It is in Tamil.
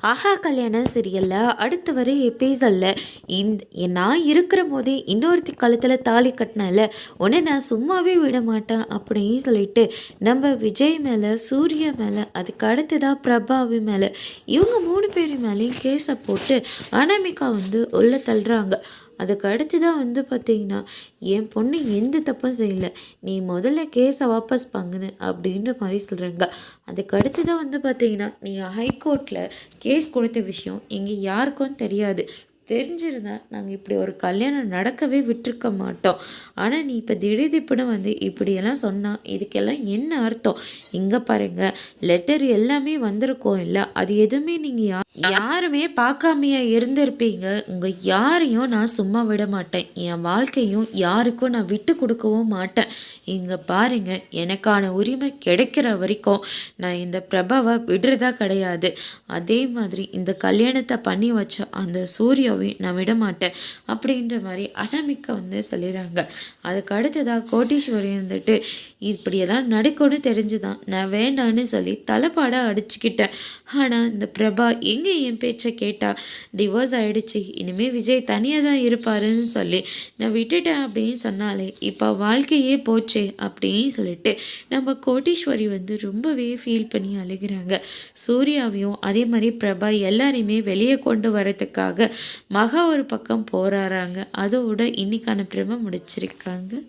ஆஹா கல்யாணம் சீரியலில் அடுத்து வர எபிசோடில் இந்த நான் இருக்கிற போதே இன்னொருத்தி கழுத்தில் தாலி கட்டினால உன்னை நான் சும்மாவே விட மாட்டேன் அப்படின்னு சொல்லிட்டு நம்ம விஜய் மேலே சூர்யா மேலே அதுக்கு அடுத்ததாக பிரபாவி மேலே இவங்க மூணு பேர் மேலேயும் கேஸை போட்டு அனாமிகா வந்து உள்ள தள்ளுறாங்க. அதுக்கு அடுத்து தான் வந்து பார்த்தீங்கன்னா என் பொண்ணு எந்த தப்பும் செய்யலை. நீ முதல்ல கேஸை வாபஸ் வாங்குன அப்படின்ற மாதிரி சொல்கிறாங்க அதுக்கு அடுத்து தான் வந்து பார்த்தீங்கன்னா நீ ஹைகோர்ட்டில் கேஸ் கொடுத்த விஷயம் இங்கே யாருக்கும் தெரியாது. தெரிஞ்சிருந்தா நாங்கள் இப்படி ஒரு கல்யாணம் நடக்கவே விட்டுருக்க மாட்டோம். ஆனால் நீ இப்போ திடீர்னு வந்து இப்படியெல்லாம் சொன்னால் இதுக்கெல்லாம் என்ன அர்த்தம்? இங்கே பாருங்க லெட்டர் எல்லாமே வந்திருக்கோம் இல்லை? அது எதுவுமே நீங்கள் யா யாருமே பார்க்காமையா இருந்திருப்பீங்க. உங்கள் யாரையும் நான் சும்மா விட மாட்டேன். என் வாழ்க்கையும் யாருக்கும் நான் விட்டு கொடுக்கவும் மாட்டேன். இங்கே பாருங்க எனக்கான உரிமை கிடைக்கிற வரைக்கும் நான் இந்த பிரபாவை விடுறதா கிடையாது. அதே மாதிரி இந்த கல்யாணத்தை பண்ணி வச்ச அந்த சூரிய அப்பாவையும் நான் விட மாட்டேன் அப்படின்ற மாதிரி அனாமிக்கா வந்து சொல்லிடுறாங்க. அதுக்கு அடுத்ததாக கோட்டீஸ்வரி வந்துட்டு இப்படியெல்லாம் நடக்கும்னு தெரிஞ்சுதான் நான் வேண்டான்னு சொல்லி தலைப்பாடாக அடிச்சுக்கிட்டேன். ஆனால் இந்த பிரபா எங்கே என் பேச்சை கேட்டா? டிவோர்ஸ் ஆகிடுச்சு இனிமேல் விஜய் தனியாக தான் இருப்பாருன்னு சொல்லி நான் விட்டுட்டேன் அப்படின்னு சொன்னாலே இப்போ வாழ்க்கையே போச்சே அப்படின்னு சொல்லிட்டு நம்ம கோட்டீஸ்வரி வந்து ரொம்பவே ஃபீல் பண்ணி அழுகிறாங்க. சூர்யாவையும் அதே மாதிரி பிரபா எல்லாரையுமே வெளியே கொண்டு வரதுக்காக மகா ஒரு பக்கம் போராடுறாங்க அதோட இன்னைக்கான பிரம முடிச்சிருக்காங்க.